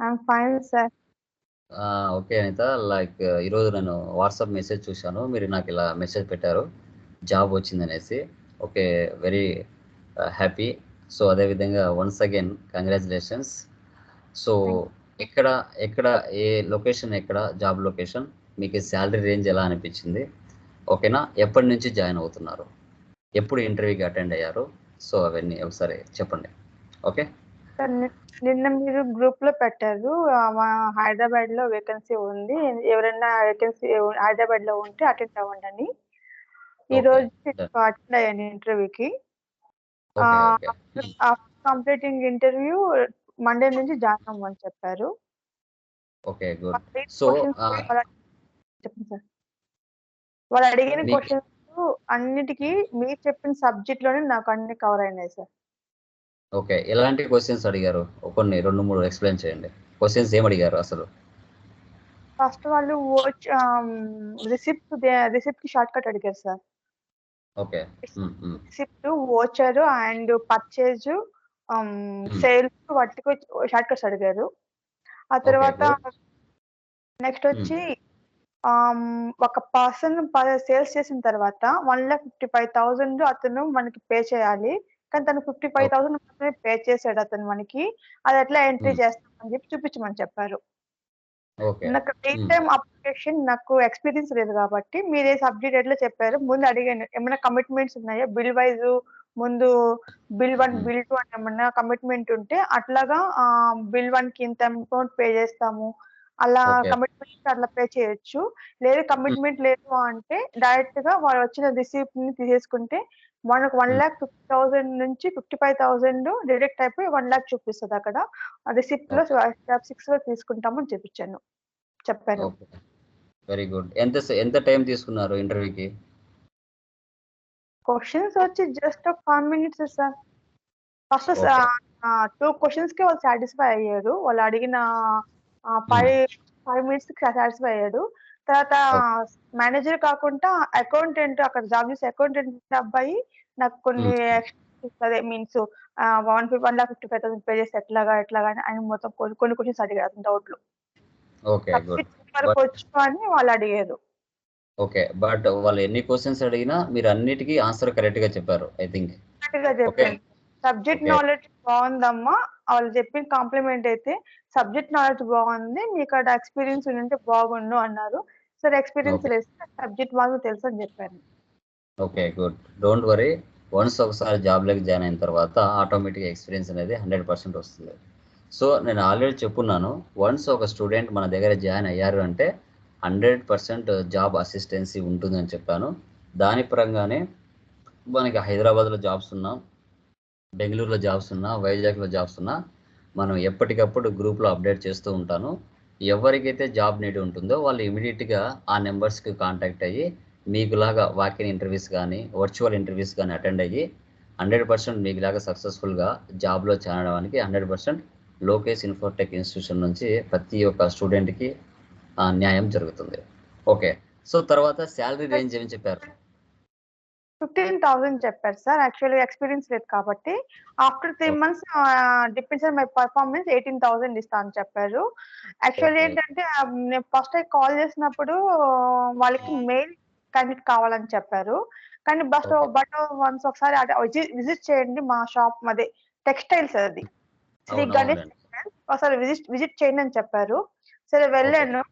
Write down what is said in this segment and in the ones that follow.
I'm fine sir ఆ, okay Anitha. Like ఈరోజు నేను వాట్సాప్ మెసేజ్ చూశాను. మీరు నాకు ఇలా మెసేజ్ పెట్టారు. జాబ్ వచ్చిందనేసి ఓకే వెరీ హ్యాపీ సో అదేవిధంగా వన్స్ అగైన్ కంగ్రాచులేషన్స్ సో ఎక్కడ ఎక్కడ ఏ లొకేషన్ ఎక్కడ జాబ్ లొకేషన్ మీకు శాలరీ రేంజ్ ఎలా అనిపించింది? ఓకేనా ఎప్పటి నుంచి జాయిన్ అవుతున్నారు? ఎప్పుడు ఇంటర్వ్యూకి అటెండ్ అయ్యారు? సో అవన్నీ ఒకసారి చెప్పండి. ఓకే సార్ ని- నిన్న మీరు గ్రూప్లో పెట్టారు. ఆ, మా హైదరాబాద్లో వేకెన్సీ ఉంది. ఎవరైనా వేకెన్సీ హైదరాబాద్లో ఉంటే అటెండ్ అవ్వండి అని ఈ రోజు. అటెండ్ అయ్యాను ఇంటర్వ్యూకి okay okay. After completing interview Monday నుంచి జాయిన్ అవ్వమని చెప్పారు. Okay good. చెప్పండి సార్. వాళ్ళు అడిగిన మీకు- క్వశ్చన్స్ అన్నిటికీ మీరు చెప్పిన సబ్జెక్ట్లోనే నాకు అన్ని కవర్ అయినాయి సార్. ఓకే ఎలాంటి క్వశ్చన్స్ అడిగారు? కొన్ని రెండు మూడు ఎక్స్ప్లెయిన్ చేయండి. క్వశ్చన్స్ ఏం అడిగారు అసలు? ఫస్ట్ వాళ్ళు రిసిప్ట్ రిసిప్ట్కి షార్ట్ కట్ అడిగారు sir. Okay receipt voucher and purchase sales వాటికి షార్ట్ కట్స్ అడిగారు. ఆ తర్వాత నెక్స్ట్ వచ్చి um, ఒక పర్సన్ సేల్స్ చేసిన తర్వాత one lakh fifty five thousand అతను మనకి పే చేయాలి. కానీ తను ఫిఫ్టీ ఫైవ్ థౌసండ్ మాత్రమే పే చేశాడు అతను మనకి. అది ఎట్లా ఎంట్రీ Hmm. చేస్తామని చెప్పి చూపించమని చెప్పారు. నాకు Hmm. టైమ్ అప్లికేషన్ నాకు ఎక్స్పీరియన్స్ లేదు కాబట్టి మీరు ఏ సబ్జెక్ట్ ఎట్లా చెప్పారు ముందు అడిగాను ఏమైనా కమిట్మెంట్స్ ఉన్నాయా? బిల్ వైజ్ ముందు బిల్ వన్. బిల్ టూ అని ఏమన్నా కమిట్మెంట్ ఉంటే అట్లాగా బిల్ వన్కి ఇంత అమౌంట్ పే చేస్తాము. అలా. కమిట్మెంట్ అట్లా పే చేయొచ్చు. లేదు కమిట్మెంట్ లేదు అంటే డైరెక్ట్గా వాళ్ళు వచ్చిన రిసీప్ట్ని తీసేసుకుంటే మనకు వన్. లాక్ ఫిఫ్టీ థౌసండ్ నుంచి ఫిఫ్టీ ఫైవ్ థౌసండ్ డిడక్ట్ అయిపోయి వన్ లాక్ చూపిస్తుంది అక్కడ. రిసిప్ట్లో స్టాప్ సిక్స్లో తీసుకుంటామని చెప్పించాను చెప్పాను. వెరీ గుడ్ ఎంత ఎంత టైం తీసుకున్నారు ఇంటర్వ్యూకి క్వశ్చన్స్ వచ్చి just five minutes sir first. Two క్వశ్చన్స్కి వాళ్ళు సాటిస్ఫై అయ్యారు. వాళ్ళు అడిగిన ఫైవ్ ఫైవ్ మినిట్స్కి సాటిస్ఫై అయ్యాడు తర్వాత మేనేజర్ కాకుండా అకౌంటెంట్ అక్కడ జాబ్ చేసే అకౌంటెంట్ అబ్బాయి నాకు కొన్ని అదే means one one lakh fifty five thousand pay చేసి ఎట్లాగా ఎట్లాగా అని మొత్తం కొన్ని కొన్ని క్వశ్చన్స్ అడిగారు డౌట్లు వరకు వచ్చు అని వాళ్ళు అడిగారు. ఓకే బట్ వాళ్ళు ఎన్ని క్వశ్చన్స్ అడిగినా మీరు అన్నిటికీ ఆన్సర్ కరెక్ట్గా చెప్పారు ఐ థింక్ సబ్జెక్ట్. నాలెడ్జ్ బాగుందమ్మా. వాళ్ళు చెప్పిన కాంప్లిమెంట్ అయితే సబ్జెక్ట్ నాలెడ్జ్ బాగుంది మీకు అక్కడ ఎక్స్పీరియన్స్ ఉంటే బాగుండు అన్నారు. సరే ఎక్స్పీరియన్స్. లేదు. సబ్జెక్ట్ బాగా తెలుసు అని చెప్పాను okay good. Don't worry once ఒకసారి జాబ్లోకి జాయిన్ అయిన తర్వాత ఆటోమేటిక్గా ఎక్స్పీరియన్స్ అనేది హండ్రెడ్ పర్సెంట్ వస్తుంది. సో నేను ఆల్రెడీ చెప్పున్నాను వన్స్ ఒక స్టూడెంట్ మన దగ్గర జాయిన్ అయ్యారు అంటే హండ్రెడ్ పర్సెంట్ జాబ్ అసిస్టెన్సీ ఉంటుందని చెప్పాను. దాని పరంగానే మనకి హైదరాబాద్లో జాబ్స్ ఉన్నా బెంగళూరులో జాబ్స్ ఉన్నా వైజాగ్లో జాబ్స్ ఉన్నా మనం ఎప్పటికప్పుడు గ్రూప్లో అప్డేట్ చేస్తూ ఉంటాను. ఎవరికైతే జాబ్ నీడ్ ఉంటుందో వాళ్ళు ఇమీడియట్గా ఆ నెంబర్స్కి కాంటాక్ట్ అయ్యి మీకులాగా వాకిన్ ఇంటర్వ్యూస్ కానీ వర్చువల్ ఇంటర్వ్యూస్ కానీ అటెండ్ అయ్యి హండ్రెడ్ పర్సెంట్ మీకులాగా సక్సెస్ఫుల్గా జాబ్లో చేరడానికి hundred percent Lokesh Infotech institution నుంచి ప్రతి ఒక్క స్టూడెంట్కి న్యాయం జరుగుతుంది. ఓకే. సో తర్వాత శాలరీ రేంజ్ ఏమి చెప్పారు? ఫిఫ్టీన్ థౌసండ్ చెప్పారు సార్. యాక్చువల్లీ ఎక్స్పీరియన్స్ లేదు కాబట్టి. After three. Months depends my performance eighteen thousand ఇస్తా అని చెప్పారు. యాక్చువల్లీ. ఏంటంటే నేను ఫస్ట్ కాల్ చేసినప్పుడు వాళ్ళకి మెయిల్ క్యాండిడేట్ కావాలని చెప్పారు. కానీ బస్. బట్ వన్స్ ఒకసారి విజిట్ చేయండి మా షాప్ అదే టెక్స్టైల్స్ అది. శ్రీ గణేష్ ఒకసారి విజిట్ విజిట్ చేయండి అని చెప్పారు. సరే వెళ్ళాను.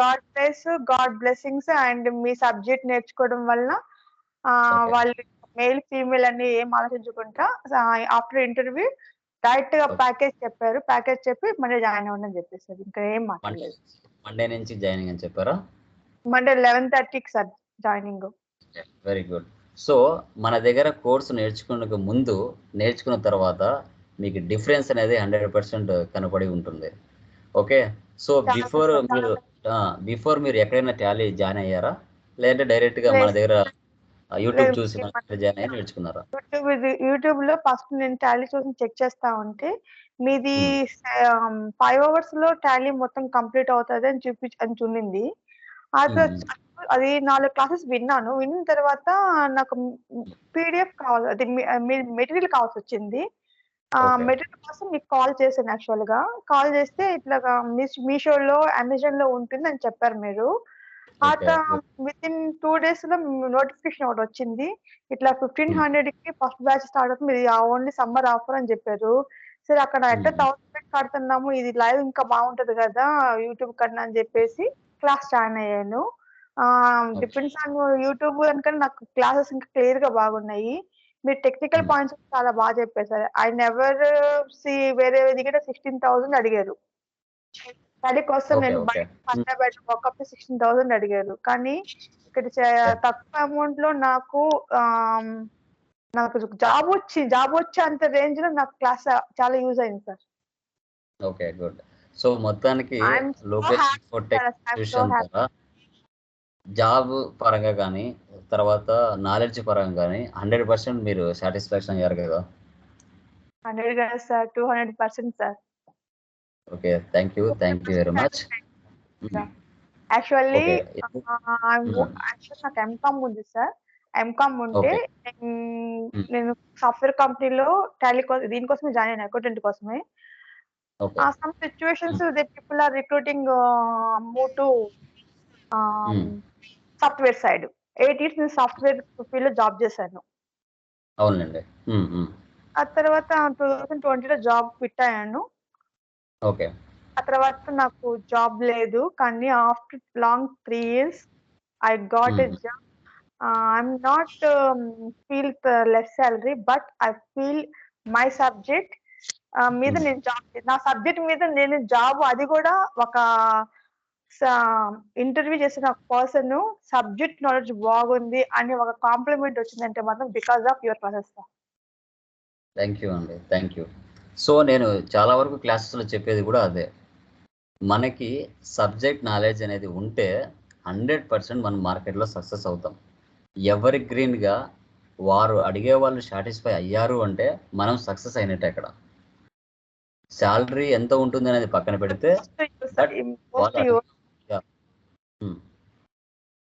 God bless God blessings and me subject నేర్చుకోవడం Okay. వాళ్ళు మేల్ ఫీమేల్ అని ఏం ఆలోచించుకుంటా ఆఫ్టర్ ఇంటర్వ్యూ డైరెక్ట్గా. ప్యాకేజ్ చెప్పారు. ప్యాకేజ్ చెప్పి మళ్ళీ జాయిన్ అవ్వండి అని చెప్పేసారు. ఇంకా ఏం మాట్లాడలేదు. మండే నుంచి జాయినింగ్ అని చెప్పారా? మండే లెవెన్ థర్టీకి sir joining. Very good so మన దగ్గర కోర్సు నేర్చుకునే ముందు నేర్చుకున్న తర్వాత మీకు డిఫరెన్స్ అనేది హండ్రెడ్ పర్సెంట్ కనపడి ఉంటుంది. Okay so before. మీరు బిఫోర్ మీరు ఎక్కడైనా టాలీ జాయిన్ అయ్యారా? లేదంటే డైరెక్ట్గా మన. దగ్గర యూట్యూబ్. చూసి జాయిన్ అయ్యి నేర్చుకున్నారా? యూట్యూబ్ యూట్యూబ్లో ఫస్ట్ నేను టాలీ చూసి చెక్ చేస్తా ఉంటే మీది ఫైవ్ అవర్స్లో టాలీ మొత్తం కంప్లీట్ అవుతుంది అని చూపి అని చూడింది అది నాలుగు క్లాసెస్ విన్నాను. విన్న తర్వాత నాకు పీడిఎఫ్ కావాలి అది మెటీరియల్ కావాల్సి వచ్చింది. మెటీరియల్ కోసం మీకు కాల్ చేశాను యాక్చువల్గా. కాల్ చేస్తే ఇట్లాగా మీషోలో అమెజాన్లో ఉంటుంది అని చెప్పారు మీరు. ఆ విత్ ఇన్ టూ డేస్లో నోటిఫికేషన్ ఒకటి వచ్చింది. ఇట్లా ఫిఫ్టీన్. హండ్రెడ్కి ఫస్ట్ బ్యాచ్ స్టార్ట్ అవుతుంది. ఇది ఓన్లీ సమ్మర్ ఆఫర్ అని చెప్పారు. సరే అక్కడ ఎట్లా. థౌసండ్ కడుతున్నాము ఇది లైవ్ ఇంకా బాగుంటది కదా యూట్యూబ్ కన్నా అని చెప్పేసి క్లాస్ జాయిన్ అయ్యాను. డిపెండ్స్ ఆన్ యూట్యూబ్ అనుకని నాకు క్లాసెస్ ఇంకా క్లియర్గా బాగున్నాయి. మీరు టెక్నికల్. పాయింట్స్ చాలా బాగా చెప్పారు సార్. ఐ నెవర్ సి వేరే దగ్గర సిక్స్టీన్ థౌసండ్ అడిగారు. స్టడీ కోసం నేను. బయట బయట ఒకప్పుడు సిక్స్టీన్ థౌసండ్ అడిగారు. కానీ ఇక్కడ తక్కువ అమౌంట్లో నాకు నాకు జాబ్ వచ్చి జాబ్ వచ్చే అంత రేంజ్లో నాకు క్లాస్ చాలా యూజ్ అయింది సార్. Okay good. సో మొత్తానికి లోకేష్. ద్వారా జాబ్ పరంగా కానీ తర్వాత నాలెడ్జ్ పరంగా కానీ హండ్రెడ్ పర్సెంట్ మీరు సాటిస్ఫాక్షన్ అయ్యారు కదా. హండ్రెడ్ కదా sir two hundred percent sir okay thank you thank you very much actually నాకు ఎంకామ్ ఉంది సార్ ఎంకామ్ ఉంటే. నేను సాఫ్ట్వేర్ కంపెనీలో టాలీ కోసం దీనికోసమే జాయిన్ అయినా అకౌంటెంట్ కోసమే. ఆ some situations they people are recruiting move to Hmm. Software side eight years నేను సాఫ్ట్వేర్ ఫీల్డ్లో జాబ్ చేశాను. అవునండి ఉమ్, ఉమ్. ఆ తర్వాత టూ థౌసండ్ ట్వంటీలో జాబ్ ఫిట్ అయ్యాను. ఓకే ఆ తర్వాత నాకు జాబ్ లేదు కానీ after long three years I got a Hmm. Job I'm not feel less salary but I feel my subject మీద. నేను జాబ్ నా సబ్జెక్ట్ మీద నేను జాబ్ అది కూడా ఒక ఇంటర్వ్యూ చేసిన పర్సన్ సబ్జెక్ట్ నాలెడ్జ్ బాగుంది అని ఒక కాంప్లిమెంట్ వచ్చిందంటే మాత్రం because of your process thank you అండి థ్యాంక్ యూ. సో నేను చాలా వరకు క్లాసెస్లో చెప్పేది కూడా అదే. మనకి సబ్జెక్ట్ నాలెడ్జ్ అనేది ఉంటే హండ్రెడ్ పర్సెంట్ మనం మార్కెట్లో సక్సెస్ అవుతాం. ఎవరి గ్రీన్గా వారు అడిగే వాళ్ళు సాటిస్ఫై అయ్యారు అంటే మనం సక్సెస్ అయినట్టే అక్కడ. శాలరీ ఎంత ఉంటుంది అనేది పక్కన పెడితే But మోస్ట్ వాళ్ళు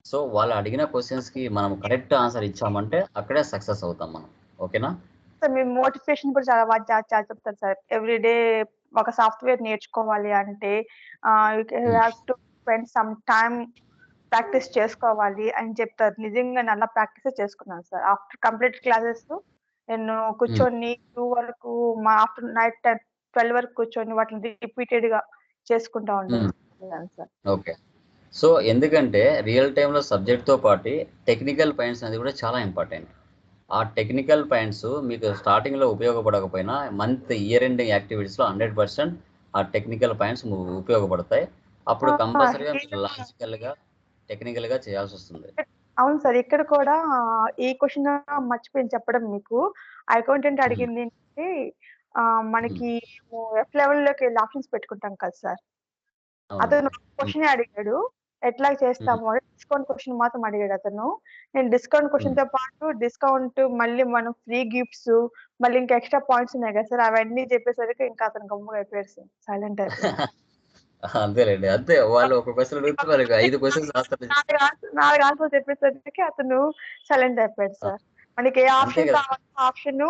సో వాళ్ళు అడిగిన క్వశ్చన్స్కి మనం కరెక్ట్ ఆన్సర్ ఇచ్చామంటే అక్కడే సక్సెస్ అవుతాం మనం. ఓకేనా సార్ మీ మోటివేషన్ కూడా చాలా బాగా చాలా చాలా చెప్తారు సార్ ఎవ్రీ డే ఒక సాఫ్ట్వేర్ నేర్చుకోవాలి అంటే to spend some time practice చేసుకోవాలి అని చెప్తారు. నిజంగా నేను అలా ప్రాక్టీస్ చేసుకున్నాను సార్ ఆఫ్టర్ కంప్లీట్ క్లాసెస్ నేను కూర్చొని టూ వరకు మా ఆఫ్టర్ నైట్ ట్వెల్వ్ వరకు కూర్చొని వాటిని రిపీటెడ్గా చేసుకుంటా ఉంటాను సార్ ఓకే. సో ఎందుకంటే రియల్ టైంలో సబ్జెక్ట్తో పాటు టెక్నికల్ పాయింట్స్ అనేది కూడా చాలా ఇంపార్టెంట్. ఆ టెక్నికల్ పాయింట్స్ మీకు స్టార్టింగ్లో ఉపయోగపడకపోయినా మంత్ ఇయర్ ఎండింగ్ యాక్టివిటీస్లో హండ్రెడ్ పర్సెంట్ ఆ టెక్నికల్ పాయింట్స్ ఉపయోగపడతాయి. అప్పుడు కంపల్సరీగా మీరు లాజికల్గా టెక్నికల్గా చేయాల్సి వస్తుంది అవును సార్. ఇక్కడ కూడా ఈ క్వశ్చన్ మర్చిపోయింది చెప్పడం మీకు. అకౌంటెంట్ అడిగింది ఆ, మనకి ఎఫ్ లెవెల్లోకి వెళ్ళి ఆప్షన్స్ పెట్టుకుంటాం కదా సార్. అతను క్వశ్చన్ అడిగాడు. ఎట్లా చేస్తాము డిస్కౌంట్ క్వశ్చన్ మాత్రం అడిగాడు అతను. నేను డిస్కౌంట్ క్వశ్చన్తో పాటు డిస్కౌంట్ మళ్ళీ మనం ఫ్రీ గిఫ్ట్స్ మళ్ళీ ఇంకా ఎక్స్ట్రా పాయింట్స్ ఉన్నాయి కదా సార్. అవన్నీ చెప్పేసరికి ఇంకా అతను గమ్ముగా అయిపోయాడు సార్. సైలెంట్ అయిపోయాడు. అంతేలేండి. అంతే. వాళ్ళు ఒక క్వశ్చన్ అడిగితే వాళ్ళకి ఆన్సర్ చెప్పేసరికి అతను సైలెంట్ అయిపోయాడు సార్. మనకి ఏ ఆప్షన్ కదా. కావాలో ఆప్షన్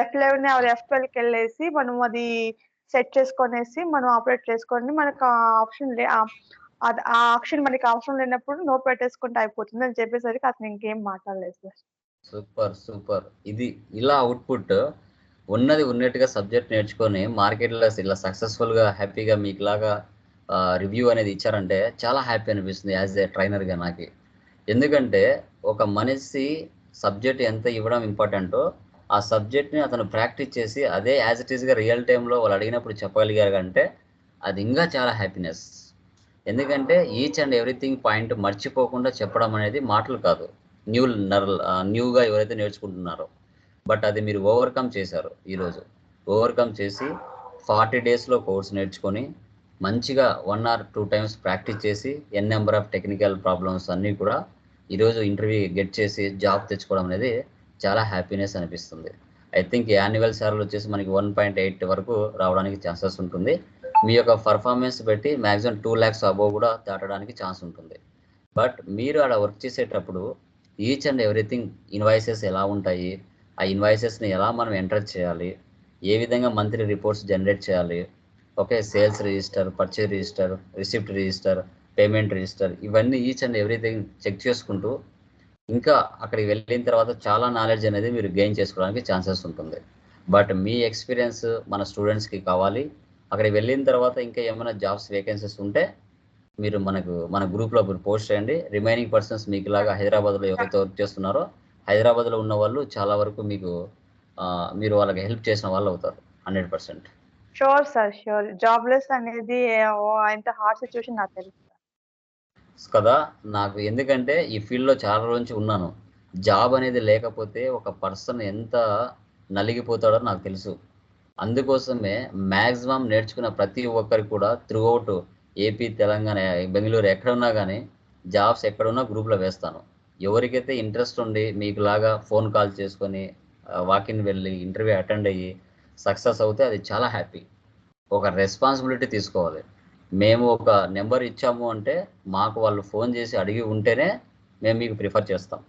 ఎఫ్ లెవెన్ ఎఫ్ ట్వెల్వ్కి వెళ్ళేసి మనం అది సెట్ చేసుకొనేసి మనం ఆపరేట్ చేసుకొని మనకు ఆ ఆప్షన్ ఆ ఆప్షన్ మనకి అవసరం లేనప్పుడు నో పెట్టేసుకుంటే అయిపోతుంది అని చెప్పేసరికి అతను ఇంకేం మాట్లాడలేదు సార్. Super super. ఇది ఇలా అవుట్పుట్ ఉన్నది ఉన్నట్టుగా సబ్జెక్ట్ నేర్చుకొని మార్కెట్లో ఇలా సక్సెస్ఫుల్గా హ్యాపీగా మీకు లాగా రివ్యూ అనేది ఇచ్చారంటే చాలా హ్యాపీ అనిపిస్తుంది యాజ్ ఏ ట్రైనర్గా నాకు. ఎందుకంటే ఒక మనిషి సబ్జెక్ట్ ఎంత ఇవ్వడం ఇంపార్టెంటో ఆ సబ్జెక్ట్ని అతను ప్రాక్టీస్ చేసి అదే యాజ్ ఇట్ ఈస్గా రియల్ టైంలో వాళ్ళు అడిగినప్పుడు చెప్పగలిగారు అంటే అది ఇంకా చాలా హ్యాపీనెస్. ఎందుకంటే ఈచ్ అండ్ ఎవ్రీథింగ్ పాయింట్ మర్చిపోకుండా చెప్పడం అనేది మాటలు కాదు. న్యూ నర్ న్యూగా ఎవరైతే నేర్చుకుంటున్నారో. బట్ అది మీరు ఓవర్కమ్ చేశారు ఈరోజు. ఓవర్కమ్ చేసి ఫార్టీ డేస్లో కోర్స్ నేర్చుకొని మంచిగా one or two times practice చేసి n number of technical problems అన్నీ కూడా ఈరోజు ఇంటర్వ్యూ గెట్ చేసి జాబ్ తెచ్చుకోవడం అనేది చాలా హ్యాపీనెస్ అనిపిస్తుంది. ఐ థింక్ యాన్యువల్ సార్లు వచ్చేసి మనకి వన్ పాయింట్ ఎయిట్ వరకు రావడానికి ఛాన్సెస్ ఉంటుంది. మీ యొక్క పర్ఫార్మెన్స్ బట్టి మ్యాక్సిమం టూ ల్యాక్స్ అబోవ్ కూడా దాటడానికి ఛాన్స్ ఉంటుంది. బట్ మీరు అక్కడ వర్క్ చేసేటప్పుడు ఈచ్ అండ్ ఎవ్రీథింగ్ ఇన్వాయిసెస్ ఎలా ఉంటాయి? ఆ ఇన్వాయిసెస్ని ఎలా మనం ఎంటర్ చేయాలి? ఏ విధంగా మంత్లీ రిపోర్ట్స్ జనరేట్ చేయాలి? Okay sales register purchase register receipt register payment register ఇవన్నీ ఈచ్ అండ్ ఎవ్రీథింగ్ చెక్ చేసుకుంటూ ఇంకా అక్కడికి వెళ్ళిన తర్వాత చాలా నాలెడ్జ్ అనేది మీరు గెయిన్ చేసుకోవడానికి ఛాన్సెస్ ఉంటుంది. బట్ మీ ఎక్స్పీరియన్స్ మన స్టూడెంట్స్కి కావాలి. అక్కడికి వెళ్ళిన తర్వాత ఇంకా ఏమైనా జాబ్స్ వేకెన్సీస్ ఉంటే మీరు మనకు మన గ్రూప్లో మీరు పోస్ట్ చేయండి. రిమైనింగ్ పర్సన్స్ మీకు ఇలాగా హైదరాబాద్లో ఎవరైతే వర్క్ చేస్తున్నారో హైదరాబాద్లో ఉన్న వాళ్ళు చాలా వరకు మీకు మీరు వాళ్ళకి హెల్ప్ చేసిన వాళ్ళు అవుతారు hundred percent sure sir sure jobless అనేది ఎంత హార్డ్ సిచ్యువేషన్ నాకు తెలుసు కదా. నాకు ఎందుకంటే ఈ ఫీల్డ్లో చాలా రోజు నుంచి ఉన్నాను. జాబ్ అనేది లేకపోతే ఒక పర్సన్ ఎంత నలిగిపోతాడో నాకు తెలుసు. అందుకోసమే మ్యాక్సిమం నేర్చుకున్న ప్రతి ఒక్కరికి కూడా throughout AP Telangana Bengaluru ఎక్కడున్నా కానీ జాబ్స్ ఎక్కడున్నా గ్రూప్లో వేస్తాను. ఎవరికైతే ఇంట్రెస్ట్ ఉండి మీకు లాగా ఫోన్ కాల్ చేసుకొని వాకిన్ వెళ్ళి ఇంటర్వ్యూ అటెండ్ అయ్యి సక్సెస్ అవుతే అది చాలా హ్యాపీ ఒక రెస్పాన్సిబిలిటీ తీసుకోవాలి. మేము ఒక నెంబర్ ఇచ్చాము అంటే మాకు వాళ్ళు ఫోన్ చేసి అడిగి ఉంటేనే మేము మీకు ప్రిఫర్ చేస్తాం.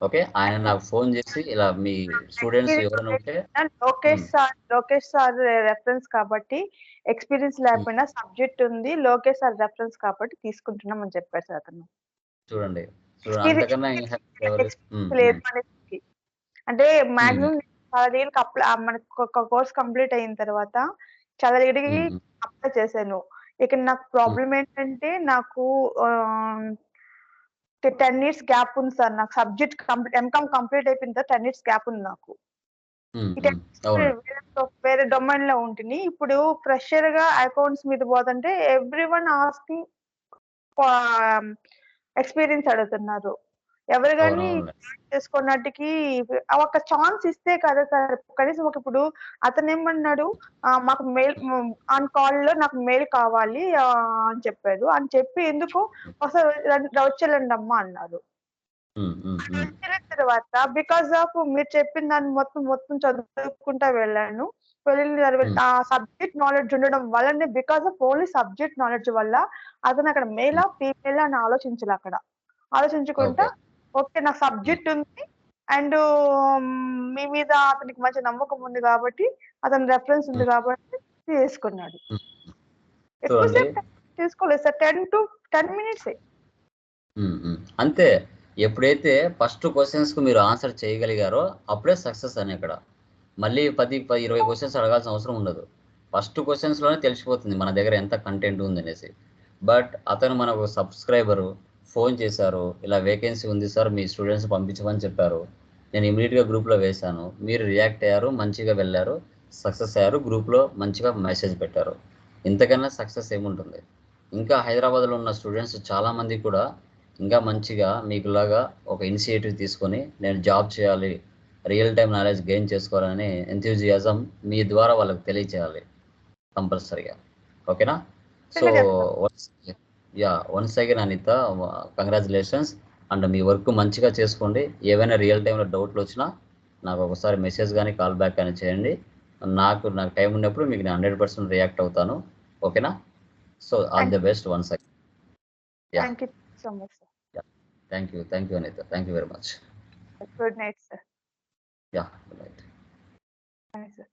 ఓకే? ఆయన నాకు ఫోన్ చేసి ఇలా మీ స్టూడెంట్స్ ఎవరైనా ఉంటే Lokesh. Sir Lokesh sir reference కాబట్టి ఎక్స్పీరియన్స్ లేకపోయినా సబ్జెక్ట్ ఉంది లోకేష్ సార్ రెఫరెన్స్ కాబట్టి తీసుకుంటున్నాం అని చెప్పారు సార్ అతను. చూడండి. అంటే మాక్సిమం చాలా దగ్గరికి అప్లై మనకు ఒక కోర్స్ కంప్లీట్ అయిన తర్వాత చాలా దగ్గరికి అప్లై చేశాను. ఇక్కడ నాకు ప్రాబ్లం ఏంటంటే నాకు టెన్ ఇయర్స్ గ్యాప్ ఉంది సార్. నాకు సబ్జెక్ట్ కంప్లీట్ ఎంకామ్ కంప్లీట్ అయిపోయిన తర్వాత టెన్ ఇయర్స్ గ్యాప్ ఉంది నాకు. అవును. వేరే వేరే డొమైన్లో ఉంటుంది ఇప్పుడు ఫ్రెషర్గా అకౌంట్స్ మీద పోతుంటే ఎవ్రీ వన్ ఆస్కింగ్ ఎక్స్పీరియన్స్ అడుగుతున్నారు. ఎవరు కానీ చేసుకున్నట్టుకి ఒక ఛాన్స్ ఇస్తే కదా సార్. కనీసం ఒక ఇప్పుడు అతను ఏమన్నాడు మాకు మెయిల్ ఆన్ కాల్లో నాకు మెయిల్ కావాలి అని చెప్పాడు. అని చెప్పి ఎందుకు ఒకసారి వచ్చేలండి అమ్మా అన్నారు తర్వాత బికాస్ ఆఫ్ మీరు చెప్పిన దాన్ని మొత్తం మొత్తం చదువుకుంటా వెళ్ళాను. వెళ్ళిన తర్వాత. ఆ సబ్జెక్ట్ నాలెడ్జ్ ఉండడం వల్లనే because of only subject knowledge వల్ల అతను అక్కడ మేలా ఫీమేల్ అని ఆలోచించాలి అక్కడ. ఆలోచించుకుంటా ఓకే నాకు సబ్జెక్ట్ ఉంది. అండ్ మీ మీద అతనికి మంచి నమ్మకం ఉంది కాబట్టి అతని రెఫరెన్స్ ఉంది కాబట్టి తీసుకున్నాడు. Hmm. ఎక్కువసేపు. తీసుకోలేదు. Sir ten to ten minutes. అంతే. ఎప్పుడైతే ఫస్ట్ క్వశ్చన్స్కు మీరు ఆన్సర్ చేయగలిగారో అప్పుడే సక్సెస్ అని ఇక్కడ. మళ్ళీ పది పది ఇరవై క్వశ్చన్స్ అడగాల్సిన అవసరం ఉండదు. ఫస్ట్ క్వశ్చన్స్లోనే తెలిసిపోతుంది మన దగ్గర ఎంత కంటెంట్ ఉంది అనేసి బట్ అతను మనకు సబ్స్క్రైబరు ఫోన్ చేశారు ఇలా వేకెన్సీ ఉంది సార్ మీ స్టూడెంట్స్ పంపించమని చెప్పారు. నేను ఇమీడియట్గా గ్రూప్లో వేశాను. మీరు రియాక్ట్ అయ్యారు మంచిగా వెళ్ళారు సక్సెస్ అయ్యారు గ్రూప్లో మంచిగా మెసేజ్ పెట్టారు. ఇంతకన్నా సక్సెస్ ఏముంటుంది? ఇంకా హైదరాబాద్లో ఉన్న స్టూడెంట్స్ చాలామంది కూడా ఇంకా మంచిగా మీకులాగా ఒక ఇనిషియేటివ్ తీసుకొని నేను జాబ్ చేయాలి రియల్ టైం నాలెడ్జ్ గెయిన్ చేసుకోవాలని ఎంతూజియాజం మీ ద్వారా వాళ్ళకి తెలియచేయాలి కంపల్సరీగా. ఓకేనా? So yeah once again Anitha. Congratulations and me work మంచిగా చేసుకోండి. ఏవైనా రియల్ టైంలో డౌట్లు వచ్చినా నాకు ఒకసారి మెసేజ్ కానీ కాల్ బ్యాక్ కానీ చేయండి. నాకు నాకు టైం ఉన్నప్పుడు మీకు నేను హండ్రెడ్ పర్సెంట్ రియాక్ట్ అవుతాను. ఓకేనా so all the best once again. Thank you so much sir thank you thank you Anitha thank you very much good night sir yeah good night sir